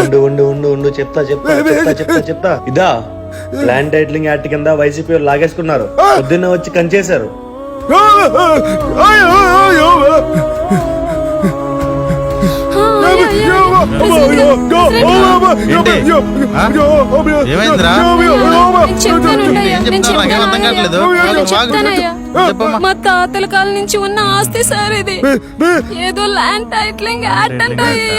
ఉండు ఉండు ఉండు ఉండు. చెప్తా చెప్తా చెప్తా చెప్తా చెప్తా. ఇదా ల్యాండ్ టైటిలింగ్ యాక్ట్ కింద వైసీపీ లాగేసుకున్నారు. పొద్దున్న వచ్చి కంచేశారు. మా తాతల కాలం నుంచి ఉన్న ఆస్తి సార్ ఇది. ఏదో ల్యాండ్ టైటిలింగ్ యాక్ట్ అంట అయ్యా?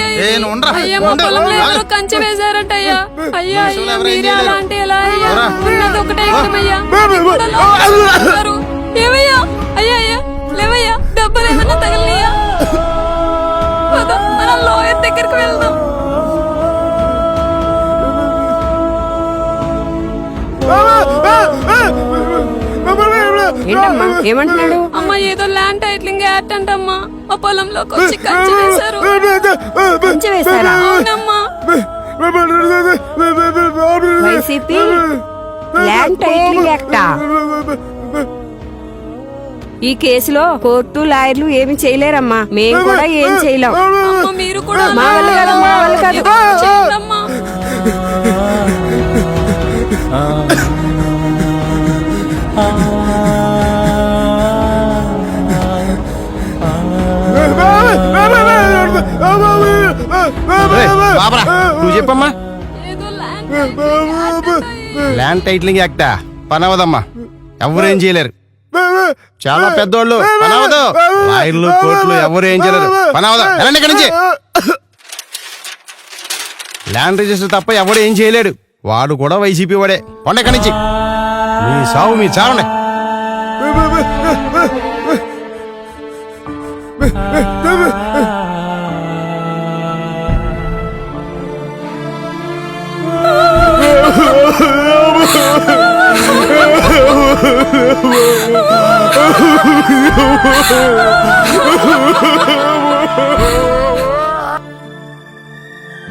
అయ్యా మా. పొలంలో. ఎవరో కంచె వేశారంట అయ్యా. అయ్యా అయ్యా మీరే అలా. అంటే ఎలా అయ్యా? ఉన్నది ఒకటే వెళ్తున్నారు. ఏమయ్యా? ఏంటమ్మా? ఏమంటున్నాడు? అమ్మ ఏదో ల్యాండ్ టైటిలింగ్ యాక్ట్ అంటమ్మా. మా పొలంలోకి వచ్చి కంచె వేశారు. కంచె వేశారా? అవునమ్మా. వైసీపీ ల్యాండ్ టైటిలింగ్ యాక్టా? ఈ కేసులో కోర్టు లాయర్లు ఏమి చేయలేరమ్మా. మేము కూడా ఏం చేయలేం. అమ్మ మీరు కూడా మా వల్ల కాదు, మా వల్ల కాదు. నువ్వు చెప్పమ్మా ల్యాండ్ టైటిలింగ్ యాక్ట్ పనవదమ్మా ఎవరేం చేయలేరు చాలా పెద్దోళ్ళు పనవదు లాయర్లు కోర్టులు ఎవరు ఏం చేయలేరు పనవదు వెళ్ళండి ఇక్కడి నుంచి ల్యాండ్ రిజిస్టర్ తప్ప ఎవడు ఏం చేయలేడు వాడు కూడా వైసీపీ వాడే పండ ఇక్కడి నుంచి మీ సావు మీ చావండి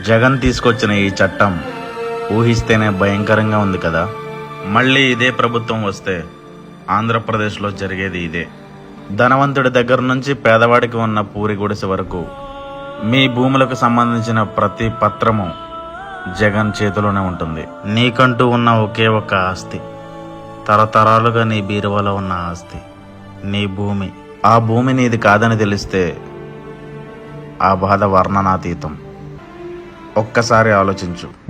జగన్ తీసుకొచ్చిన ఈ చట్టం ఊహిస్తేనే భయంకరంగా ఉంది కదా. మళ్ళీ ఇదే ప్రభుత్వం వస్తే ఆంధ్రప్రదేశ్లో జరిగేది ఇదే. ధనవంతుడి దగ్గర నుంచి పేదవాడికి ఉన్న పూరి గుడిసె వరకు మీ భూములకు సంబంధించిన ప్రతి పత్రము జగన్ చేతిలోనే ఉంటుంది. నీకంటూ ఉన్న ఒకే ఒక ఆస్తి. తరతరాలుగా నీ బీరువాలో ఉన్న ఆస్తి. నీ భూమి. ఆ భూమి నీది కాదని తెలిస్తే ఆ బాధ వర్ణనాతీతం. ఒక్కసారి ఆలోచించు.